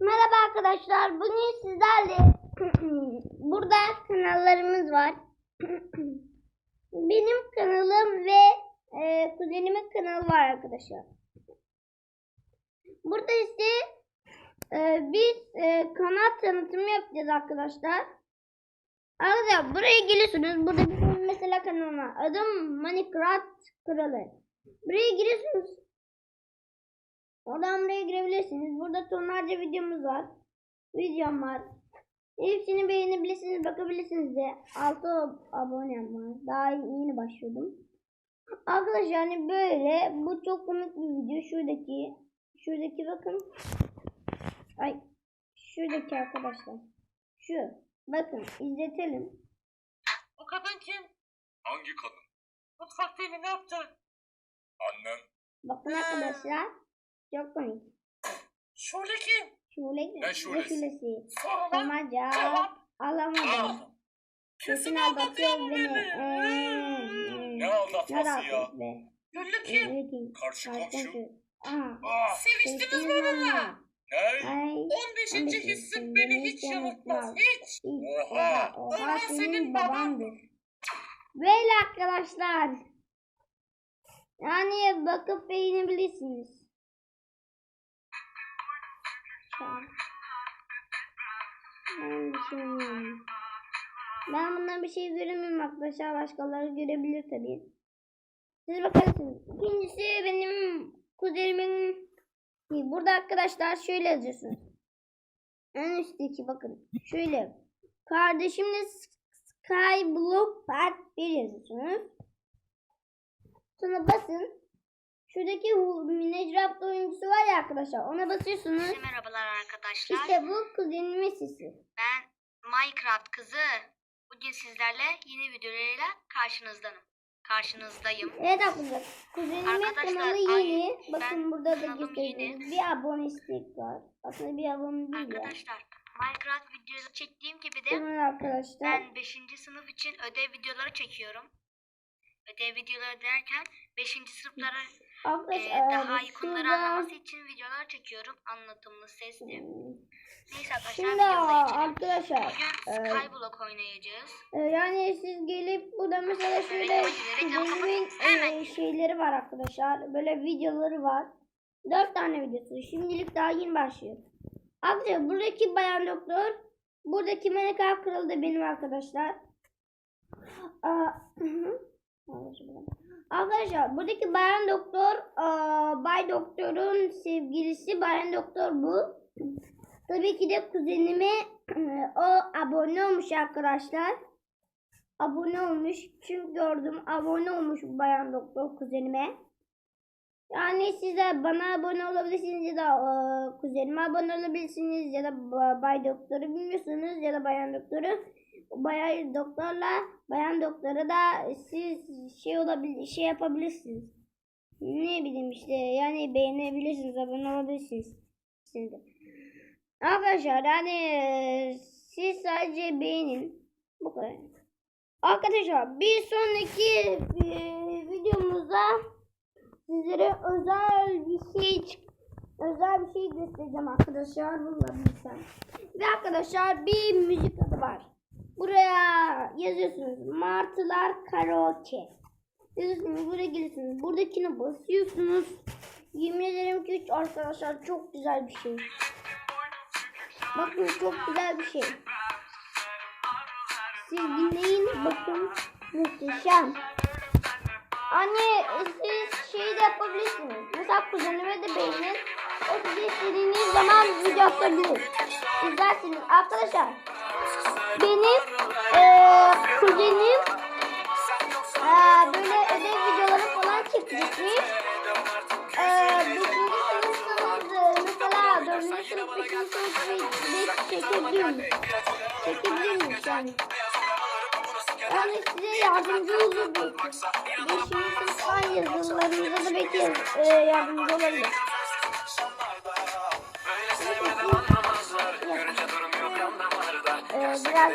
Merhaba arkadaşlar. Bugün sizlerle burada kanallarımız var. Benim kanalım ve e, kuzenimin kanalı var arkadaşlar. Burada ise e, biz e, kanal tanıtımı yapacağız arkadaşlar. Arkadaşlar buraya geliyorsunuz. Burada bizim mesela kanalıma adım Minecraft Kralı. Buraya giriyorsunuz. Oradan buraya girebilirsiniz. Burada tonlarca videomuz var. Videom var. Hepsini beğenebilirsiniz, bakabilirsiniz de. 6 abonem var. Daha yeni başladım. Arkadaşlar yani böyle. Bu çok komik bir video. Şuradaki. Şuradaki bakın. Ay. Şuradaki arkadaşlar. Şu. Bakın izletelim. O kadın kim? Hangi kadın? Mutfakta ne yaptı? Annem. Bakın arkadaşlar. Çok komik. Şule kim? Şule. Ne şulesi? şulesi? Sonra Tomaca. cevap. Alamadım. Kesin aldatıyor beni. beni. Ee, ne aldatması ya? Güllü kim? Kim? Karşı komşu. Ah, Seviştiniz mi onunla? ne? Ay. 15. hissim beni hiç yanıltmaz. Hiç. Oha. Oha senin babandır. Böyle arkadaşlar. Yani bakıp beğenebilirsiniz. Ben düşünüyorum. Ben bundan bir şey göremiyorum arkadaşlar. Başkaları görebilir tabii. Siz bakarsınız. İkincisi benim kuzenimin Burada arkadaşlar şöyle yazıyorsunuz. En üstteki bakın. Şöyle. Kardeşimle Skyblock Part 1 yazıyorsunuz. Sonra basın. Şuradaki Minecraft oyuncusu var ya arkadaşlar. Ona basıyorsunuz. Herkese merhabalar arkadaşlar. İşte bu kuzenimin sesi. Ben Minecraft kızı. Bugün sizlerle yeni videolarıyla karşınızdanım. Karşınızdayım. Evet arkadaşlar. Kuzenimin kanalı yeni. Bakın burada da gösteriyoruz. Bir abone istek var. Aslında bir abone değil ya. Arkadaşlar Minecraft videosu çektiğim gibi de arkadaşlar. ben 5. sınıf için ödev videoları çekiyorum. Ödev videoları derken 5. sınıflara e, Arkadaşlar daha iyi konuları şurada- anlaması için videolar çekiyorum. Anlatımlı, sesli. Neyse arkadaşlar Şimdi videomuza geçelim. arkadaşlar Bugün e, Skyblock oynayacağız. e, yani siz gelip burada mesela şöyle kuzenimin e, şeyleri var arkadaşlar. Böyle videoları var. Dört tane videosu. Şimdilik daha yeni başlıyor. Arkadaşlar buradaki bayan doktor. Buradaki Minecraft kralı da benim arkadaşlar. Aa. Arkadaşlar buradaki bayan doktor aa, Bay Doktor'un sevgilisi bayan doktor bu. Tabii ki de kuzenime o abone olmuş arkadaşlar. Abone olmuş. Çünkü gördüm abone olmuş bayan doktor kuzenime. Yani siz de bana abone olabilirsiniz ya da e, kuzenime abone olabilirsiniz ya da ba- bay doktoru bilmiyorsunuz ya da bayan doktoru. Bayan doktorla bayan doktora da siz şey olabilir şey yapabilirsiniz. Ne bileyim işte yani beğenebilirsiniz abone olabilirsiniz. Şimdi. Arkadaşlar yani siz sadece beğenin. Bu kadar. Arkadaşlar bir sonraki videomuzda sizlere özel bir şey özel bir şey göstereceğim arkadaşlar bulabilirsem. Ve arkadaşlar bir müzik adı var. Buraya yazıyorsunuz Martılar Karaoke. Yazıyorsunuz buraya geliyorsunuz. Buradakine basıyorsunuz. Yemin ederim ki arkadaşlar çok güzel bir şey. Bakın çok güzel bir şey. Siz dinleyin bakın muhteşem. Anne siz şey de yapabilirsiniz. Mesela kuzenime de beğenin. O size istediğiniz zaman video atabilir. İzlersiniz. Arkadaşlar benim eee kuzenim eee böyle ödev videoları falan çekecekmiş. Eee beşinci sınıfsınız mesela dördüncü sınıf, beşinci sınıf ve beş çekebilirmiş. Çekebilirmiş yani. Yani size yardımcı olur belki. Beşinci sınıf falan yazılarınıza da belki e, yardımcı olabilir. Biraz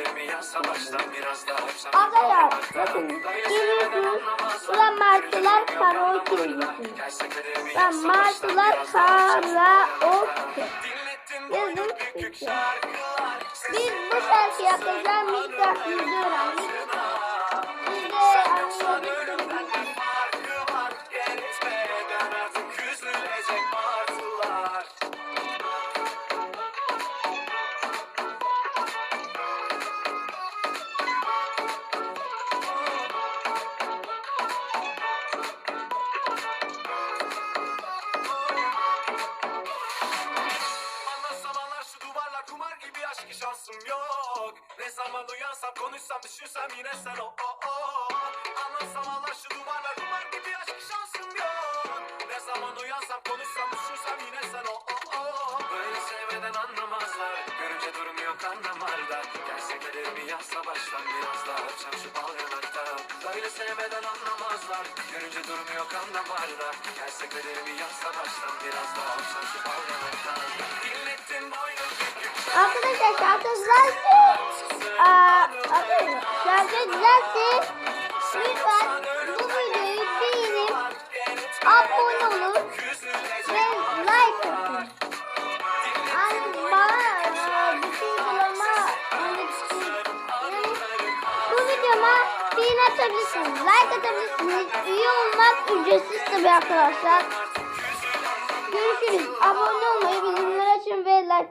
Arkadaşlar bakın geliyorsunuz Ulan martılar karaoke yazıyorsunuz. Ulan martılar karaoke Yazın. Biz bu şarkıyı yapacağız. Müzik şarkımızı öğrendik. Duvarlar kumar gibi aşk şansım yok. Ne zaman uyansam konuşsam düşünsem yine sen o o o Anlatsam anlar şu duvarlar kumar gibi aşk şansım yok. Ne zaman uyansam konuşsam düşünsem yine sen o o o Böyle sevmeden anlamazlar Görünce durum yok anlamarda Gelse gelir mi yazsa baştan biraz daha Öpsem şu bal yanakta Böyle sevmeden anlamazlar Görünce durum yok anlamarda Gelse gelir mi yazsa baştan biraz daha Öpsem şu bal yanakta Dinlettin Arkadaşlar şarkı güzelse Aa, arkadaşlar şarkı güzelse lütfen bu videoyu beğenip abone olun ve like atın. Yani bana uygulama yani yani bu videoma beğeni atabilirsiniz, like atabilirsiniz. Üye olmak ücretsiz tabii arkadaşlar. Görüşürüz. Abone olmayı, bildirimleri açın ve like